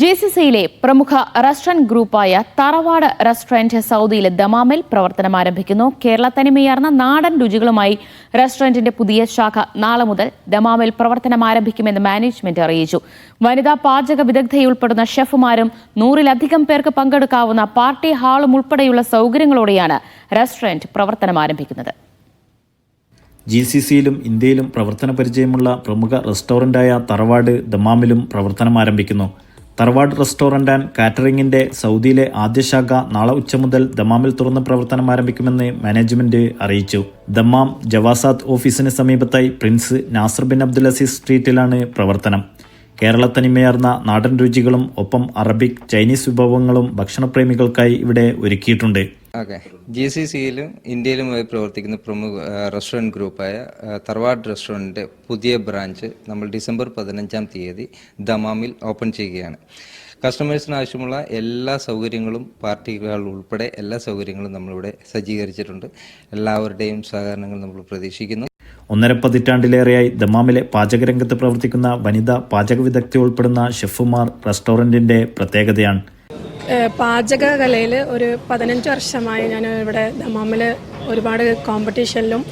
G C സിയിലെ പ്രമുഖ restaurant ഗ്രൂപ്പായ തറവാട് റെസ്റ്റോറന്റ് സൗദിയിലെ ദമാമിൽ പ്രവർത്തനം ആരംഭിക്കുന്നു. കേരള തനിമയാർന്ന നാടൻ രുചികളുമായി റെസ്റ്റോറന്റിന്റെ പുതിയ ശാഖ നാളെ മുതൽ ദമാമിൽ പ്രവർത്തനം ആരംഭിക്കുമെന്ന് മാനേജ്മെന്റ് അറിയിച്ചു. വനിതാ പാചക വിദഗ്ധയുൾപ്പെടുന്ന ഷെഫുമാരും നൂറിലധികം പേർക്ക് പങ്കെടുക്കാവുന്ന പാർട്ടി ഹാളും ഉൾപ്പെടെയുള്ള സൗകര്യങ്ങളോടെയാണ് റെസ്റ്റോറന്റ് പ്രവർത്തനം ആരംഭിക്കുന്നത്. ജി സി സിയിലും ഇന്ത്യയിലും പ്രവർത്തന പരിചയമുള്ള പ്രമുഖ റെസ്റ്റോറന്റായ തറവാട് ദമാമിലും പ്രവർത്തനം ആരംഭിക്കുന്നു. തറവാട് റെസ്റ്റോറന്റ് ആൻഡ് കാറ്ററിംഗിന്റെ സൗദിയിലെ ആദ്യ ശാഖ നാളെ ഉച്ച മുതൽ ദമാമിൽ തുറന്ന് പ്രവർത്തനം ആരംഭിക്കുമെന്ന് മാനേജ്മെന്റ് അറിയിച്ചു. ദമാം ജവാസാത്ത് ഓഫീസിന് സമീപത്തായി prince Nasser bin Abdul Aziz സ്ട്രീറ്റിലാണ് പ്രവർത്തനം. കേരള തനിമയാർന്ന നാടൻ രുചികളും ഒപ്പം അറബിക് ചൈനീസ് വിഭവങ്ങളും ഭക്ഷണപ്രേമികൾക്കായി ഇവിടെ ഒരുക്കിയിട്ടുണ്ട്. ഓക്കെ. ജി സി സിയിലും ഇന്ത്യയിലുമായി പ്രവർത്തിക്കുന്ന പ്രമുഖ റെസ്റ്റോറന്റ് ഗ്രൂപ്പായ തർവാഡ് റെസ്റ്റോറന്റിന്റെ പുതിയ ബ്രാഞ്ച് നമ്മൾ ഡിസംബർ പതിനഞ്ചാം തീയതി ദമാമിൽ ഓപ്പൺ ചെയ്യുകയാണ്. കസ്റ്റമേഴ്സിന് ആവശ്യമുള്ള എല്ലാ സൗകര്യങ്ങളും പാർട്ടികൾ ഉൾപ്പെടെ എല്ലാ സൗകര്യങ്ങളും നമ്മളിവിടെ സജ്ജീകരിച്ചിട്ടുണ്ട്. എല്ലാവരുടെയും സഹകരണങ്ങൾ നമ്മൾ പ്രതീക്ഷിക്കുന്നു. ഒന്നര പതിറ്റാണ്ടിലേറെയായി ദമാമിലെ പാചകരംഗത്ത് പ്രവർത്തിക്കുന്ന വനിതാ പാചക വിദഗ്ധ ഉൾപ്പെടുന്ന ഷെഫുമാർ റെസ്റ്റോറന്റിന്റെ പ്രത്യേകതയാണ് പാചകകലയിൽ ഒരു പതിനഞ്ച് വർഷമായി ഞാൻ ഇവിടെ ദമാമിൽ ഒരുപാട് കോമ്പറ്റീഷനിലും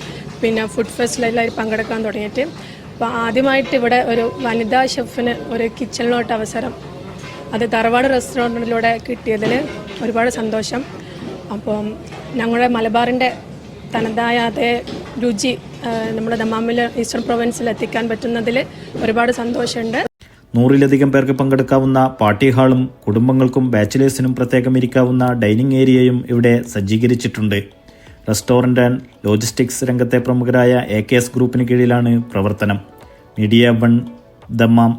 പിന്നെ ഫുഡ് ഫെസ്റ്റിലെല്ലാം പങ്കെടുക്കാൻ തുടങ്ങിയിട്ട്. അപ്പോൾ ആദ്യമായിട്ട് ഇവിടെ ഒരു വനിതാ ഷെഫിന് ഒരു കിച്ചണിലോട്ട് അവസരം. അത് തറവാട് റെസ്റ്റോറന്റിലൂടെ കിട്ടിയതിൽ ഒരുപാട് സന്തോഷം. അപ്പം ഞങ്ങളുടെ മലബാറിന്റെ തനതായ അതേ രുചി നമ്മുടെ ദമാമിൽ ഈസ്റ്റേൺ പ്രൊവിൻസിൽ എത്തിക്കാൻ പറ്റുന്നതിൽ ഒരുപാട് സന്തോഷമുണ്ട്. നൂറിലധികം പേർക്ക് പങ്കെടുക്കാവുന്ന പാർട്ടി ഹാളും കുടുംബങ്ങൾക്കും ബാച്ചിലേഴ്സിനും പ്രത്യേകം ഇരിക്കാവുന്ന ഡൈനിങ് ഏരിയയും ഇവിടെ സജ്ജീകരിച്ചിട്ടുണ്ട്. റെസ്റ്റോറന്റ് ആൻഡ് ലോജിസ്റ്റിക്സ് രംഗത്തെ പ്രമുഖരായ എ കെ എസ് ഗ്രൂപ്പിന് കീഴിലാണ് പ്രവർത്തനം. Media one Dammam.